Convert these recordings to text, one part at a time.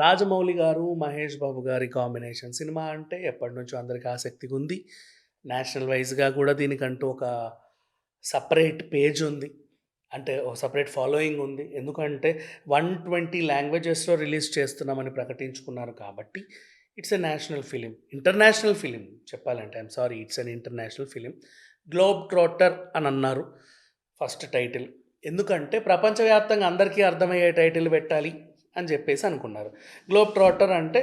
రాజమౌళి గారు మహేష్ బాబు గారి combination cinema అంటే ఎప్పటి నుంచో అందరికి ఆసక్తిగా ఉంది. నేషనల్ వైజ్గా కూడా దీనికంటూ ఒక సపరేట్ పేజ్ ఉంది. అంటే ఒక సపరేట్ ఫాలోయింగ్ ఉంది. ఎందుకంటే వన్ ట్వంటీ లాంగ్వేజెస్లో రిలీజ్ చేస్తున్నామని ప్రకటించుకున్నారు కాబట్టి it's a national film. International film చెప్పాలంటే I'm sorry it's an international film. Globe trotter అని అన్నారు ఫస్ట్ టైటిల్. ఎందుకంటే ప్రపంచవ్యాప్తంగా అందరికీ అర్థమయ్యే టైటిల్ పెట్టాలి. అని చెప్పేసి అనుకున్నారు. గ్లోబ్ ట్రాటర్ అంటే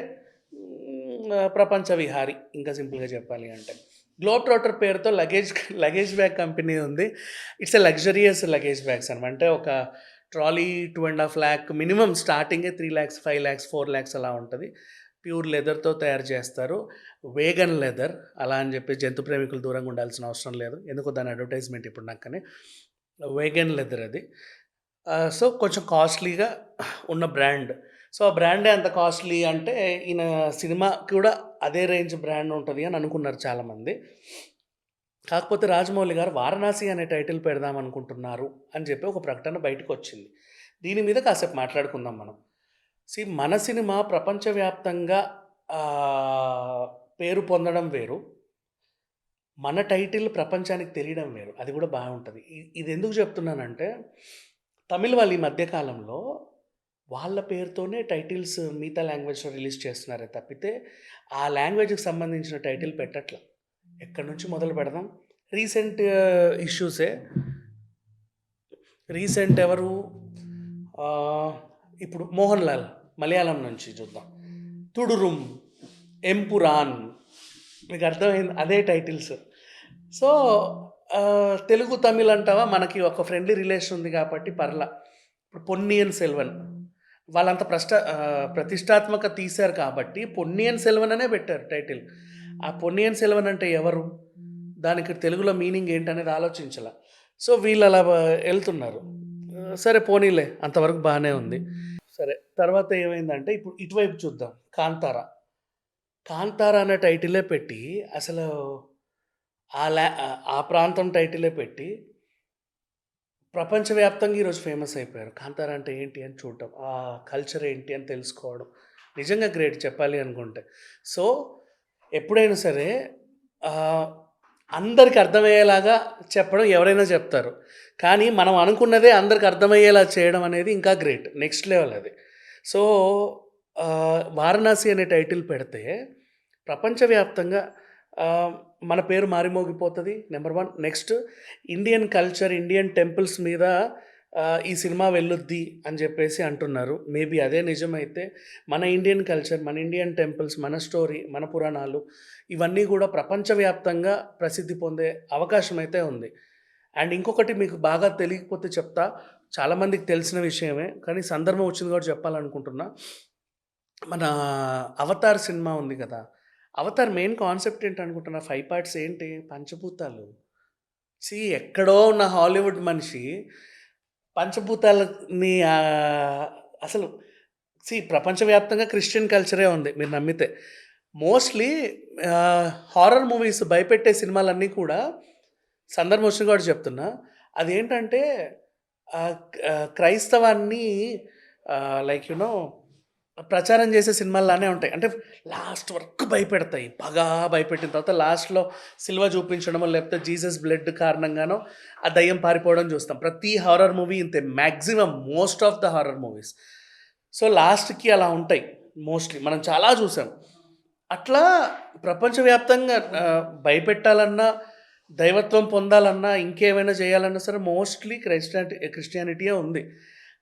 ప్రపంచ విహారి ఇంకా సింపుల్గా చెప్పాలి అంటే. గ్లోబ్ ట్రాటర్ పేరుతో లగేజ్ లగేజ్ బ్యాగ్ కంపెనీ ఉంది. It's a luxurious luggage bags అనమాట అంటే ఒక trolley two and half lakh minimum స్టార్టింగే three lakhs five lakhs four lakhs అలా ఉంటుంది. ప్యూర్ లెదర్తో తయారు చేస్తారు. వేగన్ లెదర్ అలా అని చెప్పి జంతు ప్రేమికులు దూరంగా ఉండాల్సిన అవసరం లేదు. ఎందుకో దాని అడ్వర్టైజ్మెంట్ ఇప్పుడు నాకనే వేగన్ లెదర్ అది. సో కొంచెం కాస్ట్లీగా ఉన్న బ్రాండ్. సో ఆ బ్రాండే అంత కాస్ట్లీ అంటే ఈయన సినిమా కూడా అదే రేంజ్ బ్రాండ్ ఉంటుంది అని అనుకున్నారు చాలామంది. కాకపోతే రాజమౌళి గారు వారణాసి అనే టైటిల్ పెడదాం అనుకుంటున్నారు అని చెప్పి ఒక ప్రకటన బయటకు వచ్చింది దీని మీద కాసేపు మాట్లాడుకుందాం మనం. సి మన సినిమా ప్రపంచవ్యాప్తంగా పేరు పొందడం వేరు. మన టైటిల్ ప్రపంచానికి తెలియడం వేరు. అది కూడా బాగుంటుంది. ఇది ఎందుకు చెప్తున్నానంటే తమిళ వాళ్ళు ఈ మధ్యకాలంలో వాళ్ళ పేరుతోనే టైటిల్స్ మిగతా లాంగ్వేజ్లో రిలీజ్ చేస్తున్నారే తప్పితే ఆ లాంగ్వేజ్కి సంబంధించిన టైటిల్ పెట్టట్ల. ఎక్కడి నుంచి మొదలు పెడదాం? రీసెంట్ ఇష్యూసే రీసెంట్ ఎవరు? ఇప్పుడు మోహన్ లాల్ మలయాళం నుంచి చూద్దాం. తుడురుమ్ ఎంపురాన్. మీకు అర్థమైంది? అదే టైటిల్స్. సో తెలుగు తమిళ్ అంటావా? మనకి ఒక ఫ్రెండ్లీ రిలేషన్ ఉంది కాబట్టి పర్లా. ఇప్పుడు పొన్నియన్ సెల్వన్. వాళ్ళంత ప్రష్ట ప్రతిష్టాత్మక తీశారు కాబట్టి పొన్నియన్ సెల్వన్ అనే పెట్టారు టైటిల్. ఆ పొన్నియన్ సెల్వన్ అంటే ఎవరు? దానికి తెలుగులో మీనింగ్ ఏంటనేది ఆలోచించాల. సో వీళ్ళు అలా వెళ్తున్నారు. సరే పోనీలే అంతవరకు బాగానే ఉంది. సరే తర్వాత ఏమైందంటే ఇప్పుడు ఇటువైపు చూద్దాం. కాంతారా. కాంతారా అనే టైటిలే పెట్టి అసలు ఆ లా ఆ ప్రాంతం టైటిలే పెట్టి ప్రపంచవ్యాప్తంగా ఈరోజు ఫేమస్ అయిపోయారు. కాంతారా అంటే ఏంటి అని చూడటం ఆ కల్చర్ ఏంటి అని తెలుసుకోవడం నిజంగా గ్రేట్ చెప్పాలి అనుకుంటే. సో ఎప్పుడైనా సరే అందరికి అర్థమయ్యేలాగా చెప్పడం ఎవరైనా చెప్తారు. కానీ మనం అనుకున్నదే అందరికి అర్థమయ్యేలా చేయడం అనేది ఇంకా గ్రేట్ నెక్స్ట్ లెవెల్ అది. సో వారణాసి అనే టైటిల్ పెడితే ప్రపంచవ్యాప్తంగా మన పేరు మారిమోగిపోతుంది. Number one next Indian culture Indian temples మీద ఈ సినిమా వెళ్ళొద్ది అని చెప్పేసి అంటున్నారు. మేబీ అదే నిజమైతే మన ఇండియన్ కల్చర్ మన ఇండియన్ టెంపుల్స్ మన స్టోరీ మన పురాణాలు ఇవన్నీ కూడా ప్రపంచవ్యాప్తంగా ప్రసిద్ధి పొందే అవకాశం అయితే ఉంది. అండ్ ఇంకొకటి మీకు బాగా తెలియకపోతే చెప్తా. చాలామందికి తెలిసిన విషయమే కానీ సందర్భం వచ్చింది కూడా చెప్పాలనుకుంటున్నా. మన అవతార్ సినిమా ఉంది కదా. అవతార్ మెయిన్ కాన్సెప్ట్ ఏంటి అనుకుంటున్నా ఫైవ్ పార్ట్స్ ఏంటి? పంచభూతాలు. సి ఎక్కడో ఉన్న హాలీవుడ్ మనిషి పంచభూతాలని అసలు సి ప్రపంచవ్యాప్తంగా క్రిస్టియన్ కల్చరే ఉంది మీరు నమ్మితే. మోస్ట్లీ హారర్ మూవీస్ భయపెట్టే సినిమాలన్నీ కూడా సందర్భం వచ్చిన కూడా చెప్తున్నా. అదేంటంటే క్రైస్తవాన్ని లైక్ యునో ప్రచారం చేసే సినిమాల్లానే ఉంటాయి. అంటే లాస్ట్ వరకు భయపెడతాయి. బాగా భయపెట్టిన తర్వాత లాస్ట్లో సిల్వ చూపించడమో లేకపోతే జీసస్ బ్లడ్ కారణంగానో ఆ దయ్యం పారిపోవడం చూస్తాం. ప్రతి హారర్ మూవీ ఇంతే. Maximum most of the horror movies. So లాస్ట్కి అలా ఉంటాయి మోస్ట్లీ. మనం చాలా చూసాం. అట్లా ప్రపంచవ్యాప్తంగా భయపెట్టాలన్నా దైవత్వం పొందాలన్నా ఇంకేమైనా చేయాలన్నా సరే మోస్ట్లీ క్రిస్టియానిటీ క్రిస్టియానిటీయే ఉంది.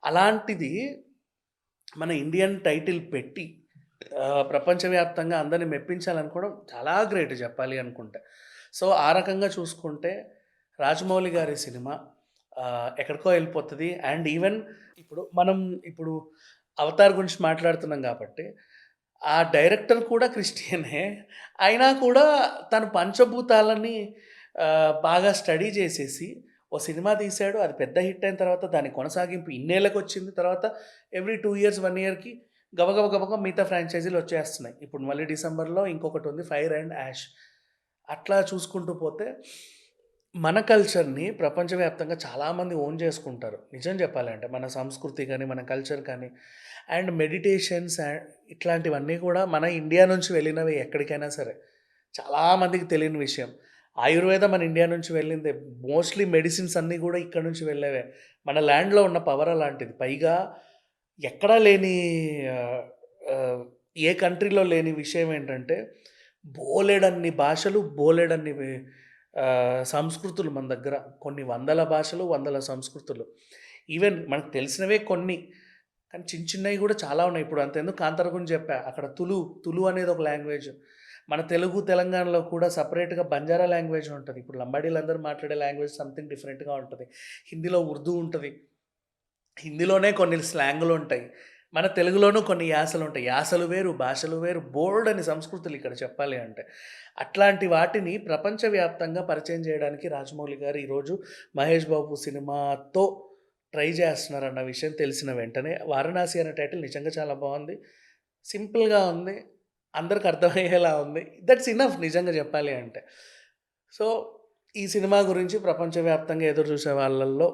అలాంటిది మన ఇండియన్ టైటిల్ పెట్టి ప్రపంచవ్యాప్తంగా అందరిని మెప్పించాలనుకోవడం చాలా గ్రేట్ చెప్పాలి అనుకుంటే. సో ఆ రకంగా చూసుకుంటే రాజమౌళి గారి సినిమా ఎక్కడికో వెళ్ళిపోతుంది. అండ్ ఈవెన్ ఇప్పుడు మనం ఇప్పుడు అవతార్ గురించి మాట్లాడుతున్నాం కాబట్టి ఆ డైరెక్టర్ కూడా క్రిస్టియనే అయినా కూడా తను పంచభూతాలని బాగా స్టడీ చేసేసి ఓ సినిమా తీశాడు అది పెద్ద హిట్ అయిన తర్వాత దాని కొనసాగింపు ఇన్నేళ్ళకి వచ్చింది తర్వాత ఎవ్రీ టూ ఇయర్స్ వన్ ఇయర్కి గబగబ గబగబ మిగతా ఫ్రాంచైజీలు వచ్చేస్తున్నాయి ఇప్పుడు మళ్ళీ డిసెంబర్లో ఇంకొకటి ఉంది ఫైర్ అండ్ యాష్ అట్లా చూసుకుంటూ పోతే మన కల్చర్‌ని ప్రపంచవ్యాప్తంగా చాలామంది ఓన్ చేసుకుంటారు. నిజం చెప్పాలంటే మన సంస్కృతి కానీ మన కల్చర్ కానీ అండ్ మెడిటేషన్స్ అండ్ ఇట్లాంటివన్నీ కూడా మన ఇండియా నుంచి వెళ్ళినవి ఎక్కడికైనా సరే. చాలామందికి తెలియని విషయం. ఆయుర్వేదం మన ఇండియా నుంచి వెళ్ళిందే. మోస్ట్‌లీ మెడిసిన్స్ అన్నీ కూడా ఇక్కడ నుంచి వెళ్ళేవే. మన ల్యాండ్‌లో ఉన్న పవర్ అలాంటిది. పైగా ఎక్కడా లేని ఏ కంట్రీలో లేని విషయం ఏంటంటే బోలెడన్ని భాషలు, బోలెడన్ని సంస్కృతులు మన దగ్గర. కొన్ని వందల భాషలు, వందల సంస్కృతులు. ఈవెన్ మనకు తెలిసినవే కొన్ని. కానీ చిన్న చిన్నవి కూడా చాలా ఉన్నాయి. ఇప్పుడు అంతెందుకు కాంతార గురించి చెప్పా. అక్కడ తులు, తులు అనేది ఒక లాంగ్వేజ్. మన తెలుగు, తెలంగాణలో కూడా సపరేట్గా బంజారా లాంగ్వేజ్ ఉంటుంది. ఇప్పుడు లంబాడీలందరూ మాట్లాడే లాంగ్వేజ్ సంథింగ్ డిఫరెంట్‌గా ఉంటుంది. హిందీలో ఉర్దూ ఉంటుంది. హిందీలోనే కొన్ని స్లాంగులు ఉంటాయి మన తెలుగులోనూ కొన్ని యాసలు ఉంటాయి యాసలు వేరు, భాషలు వేరు, బోలెడన్ని సంస్కృతులు ఇక్కడ చెప్పాలి అంటే. అట్లాంటి వాటిని ప్రపంచవ్యాప్తంగా పరిచయం చేయడానికి రాజమౌళి గారు ఈరోజు 'మహేష్ బాబు' సినిమాతో ట్రై చేస్తున్నారన్న విషయం తెలిసిన వెంటనే. 'వారణాసి' అనే టైటిల్ నిజంగా చాలా బాగుంది. సింపుల్‌గా ఉంది. అందరికి అర్థమయ్యేలా ఉంది. దట్స్ ఇనఫ్ నిజంగా చెప్పాలి అంటే. సో, ఈ సినిమా గురించి ప్రపంచవ్యాప్తంగా ఎదురు చూసే వాళ్ళల్లో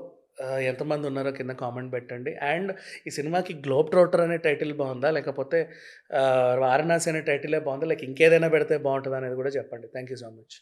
ఎంతమంది ఉన్నారో కింద కామెంట్ పెట్టండి. అండ్ ఈ సినిమాకి 'గ్లోబ్ ట్రోటర్' అనే టైటిల్ బాగుందా లేకపోతే 'వారణాసి' అనే టైటిలే బాగుందా లేక ఇంకేదైనా పెడితే బాగుంటుందా అనేది కూడా చెప్పండి. Thank you so much.